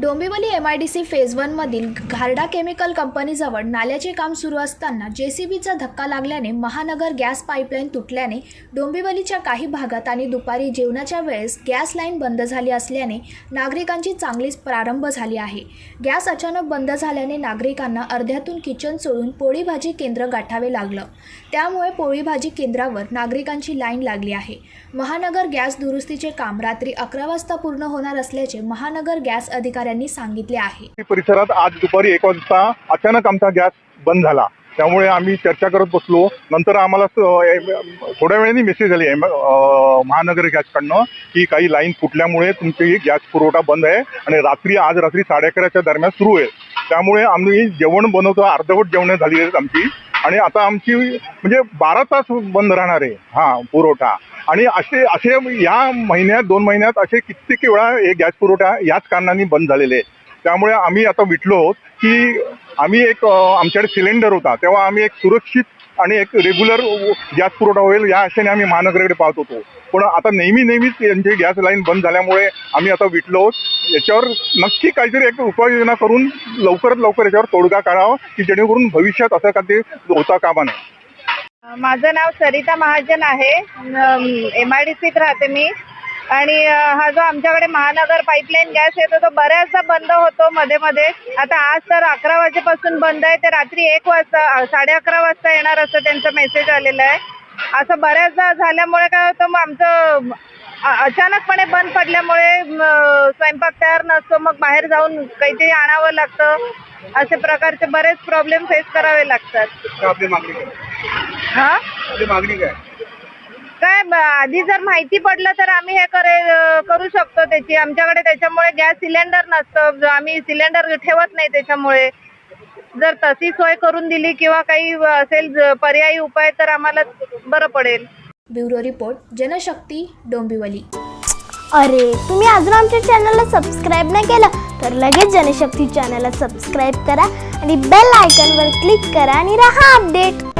Dombivli M I D C phase वनमधील Gharda chemical कंपनीजवळ नाल्याचे काम सुरू असताना जे सी बीचा धक्का लागल्याने महानगर गॅस पाईपलाईन तुटल्याने डोंबिवलीच्या काही भागात आणि दुपारी जेवणाच्या वेळेस गॅस लाईन बंद झाली असल्याने नागरिकांची चांगलीच प्रारंभ झाली आहे. गॅस अचानक बंद झाल्याने नागरिकांना अर्ध्यातून किचन सोडून पोळी भाजी केंद्र गाठावे लागलं. त्यामुळे पोळी भाजी केंद्रावर नागरिकांची लाईन लागली आहे. महानगर गॅस दुरुस्तीचे काम रात्री अकरा वाजता पूर्ण होणार असल्याचे महानगर गॅस अधिकाऱ्यांनी सांगितले आहे. परिसरात आज दुपारी एक वाजता अचानक आमचा गॅस बंद झाला. त्यामुळे आम्ही चर्चा करत बसलो. नंतर आम्हाला थोड्या वेळाने मेसेज झाली एम- अं, महानगर गॅसकडनं की काही लाईन फुटल्यामुळे तुमची गॅस पुरवठा बंद आहे आणि रात्री आज रात्री साडे अकराच्या दरम्यान सुरू आहे. त्यामुळे आम्ही जेवण बनवतो अर्धवट जेवण झाली आहेत आमची. आणि आता आमची म्हणजे बारा तास बंद राहणार आहे हा पुरवठा. आणि असे असे या महिन्यात दोन महिन्यात असे कित्येक वेळा हे गॅस पुरवठा याच कारणाने बंद झालेले आहे त्यामुळे आम्ही आता विटलो की आम्ही एक आमच्याकडे सिलेंडर होता. तेव्हा आम्ही एक सुरक्षित आणि एक रेग्युलर गॅस पुरवठा होईल या आशेने आम्ही महानगराकडे पाहत होतो. पण आता नेहमी नेहमीच यांची गॅस लाईन बंद झाल्यामुळे आम्ही आता विटलो याच्यावर नक्की काहीतरी एक उपाययोजना करून लवकरात लवकर याच्यावर तोडगा काढावा की जेणेकरून भविष्यात असं का ते होता कामा नाही माझं नाव सरिता महाजन आहे. एम आय डी सीत राहते मी. आणि हा जो आमच्याकडे महानगर पाईपलाईन गॅस येतो तो बऱ्याचदा बंद होतो मध्ये मध्ये. आता आज तर अकरा वाजेपासून बंद आहे. ते रात्री एक वाजता साडे अकरा वाजता येणार असं त्यांचा मेसेज आलेला आहे. असं बऱ्याचदा झाल्यामुळे काय होतं मग आमचं अचानकपणे बंद पडल्यामुळे स्वयंपाक तयार नसतो. मग बाहेर जाऊन काहीतरी आणावं लागतं. असे प्रकारचे बरेच प्रॉब्लेम फेस करावे लागतात. आपली मागणी हा? मागणी काय? आधी जर माहिती पडलं तर आम्ही हे करे करू शकतो त्याची. आमच्याकडे त्याच्यामुळे गॅस सिलेंडर नसतं. ज- आम्ही सिलेंडर ठेवत नाही त्याच्यामुळे. जर तशी सोय करून दिली किंवा काही असेल पर्यायी उपाय तर आम्हाला बरं पडेल. Bureau report Janshakti Dombivli. अरे तुम्ही अजून आमच्या चॅनलला सबस्क्राईब नाही केलं तर लगेच जनशक्ती चॅनलला सबस्क्राईब करा आणि बेल आयकॉनवर क्लिक करा आणि राहा अपडेट.